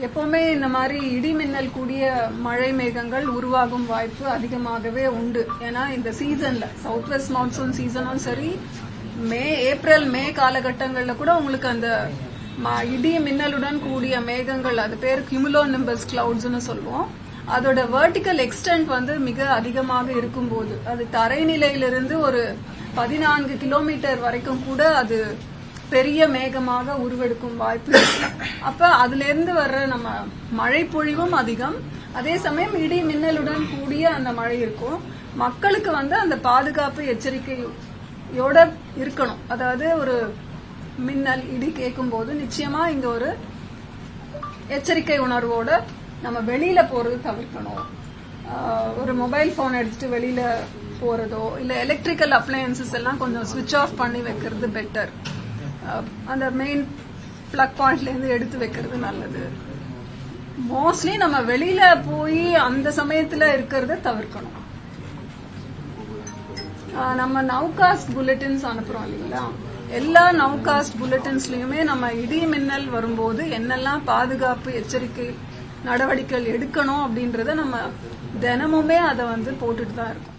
எப்பவுமே இந்த மாதிரி இடி மின்னல் கூடிய மழை மேகங்கள் உருவாகும் வாய்ப்பு அதிகமாகவே உண்டு. ஏன்னா இந்த சீசன்ல சவுத் வெஸ்ட் மான்சூன் சீசனும் சரி மே ஏப்ரல் மே காலகட்டங்கள்ல கூட உங்களுக்கு அந்த ம- இடி மின்னலுடன் கூடிய மேகங்கள் அது பேர் கியூமுலோ நிம்பஸ் கிளவுட்ஸ்னு சொல்லுவோம். அதோட வர்டிக்கல் எக்ஸ்டென்ட் வந்து மிக அதிகமாக இருக்கும்போது அது தரைநிலையிலிருந்து ஒரு பதினான்கு கிலோமீட்டர் வரைக்கும் கூட அது பெரிய மேகமாக உருவெடுக்கும் வாய்ப்பு இருக்கு. அப்ப அதுல இருந்து வர்ற நம்ம மழை பொழிவும் அதிகம். அதே சமயம் இடி மின்னலுடன் கூடிய அந்த மழை இருக்கும். மக்களுக்கு வந்து அந்த பாதுகாப்பு எச்சரிக்கையோட இருக்கணும். அதாவது ஒரு மின்னல் இடி கேட்கும் போது நிச்சயமா இங்க ஒரு எச்சரிக்கை உணர்வோட நம்ம வெளியில போறது தவிர்க்கணும். ஆஹ் ஒரு மொபைல் போன் எடுத்துட்டு வெளியில போறதோ இல்ல எலக்ட்ரிக்கல் அப்ளையன்சஸ் எல்லாம் கொஞ்சம் சுவிட்ச் ஆஃப் பண்ணி வைக்கிறது பெட்டர் அந்த மெயின் பிளக் பாயிண்ட்லேருந்து எடுத்து வைக்கிறது நல்லது. மோஸ்ட்லி நம்ம வெளியில போய் அந்த சமயத்துல இருக்கிறத தவிர்க்கணும். நம்ம நவ்காஸ்ட் புல்லட்டின்ஸ் அனுப்புறோம் இல்லைங்களா? எல்லா நவ்காஸ்ட் புல்லட்டின்ஸ்லயுமே நம்ம இடி மின்னல் வரும்போது என்னெல்லாம் பாதுகாப்பு எச்சரிக்கை நடவடிக்கைகள் எடுக்கணும் அப்படின்றத நம்ம தினமுமே அதை வந்து போட்டுட்டு தான் இருக்கோம்.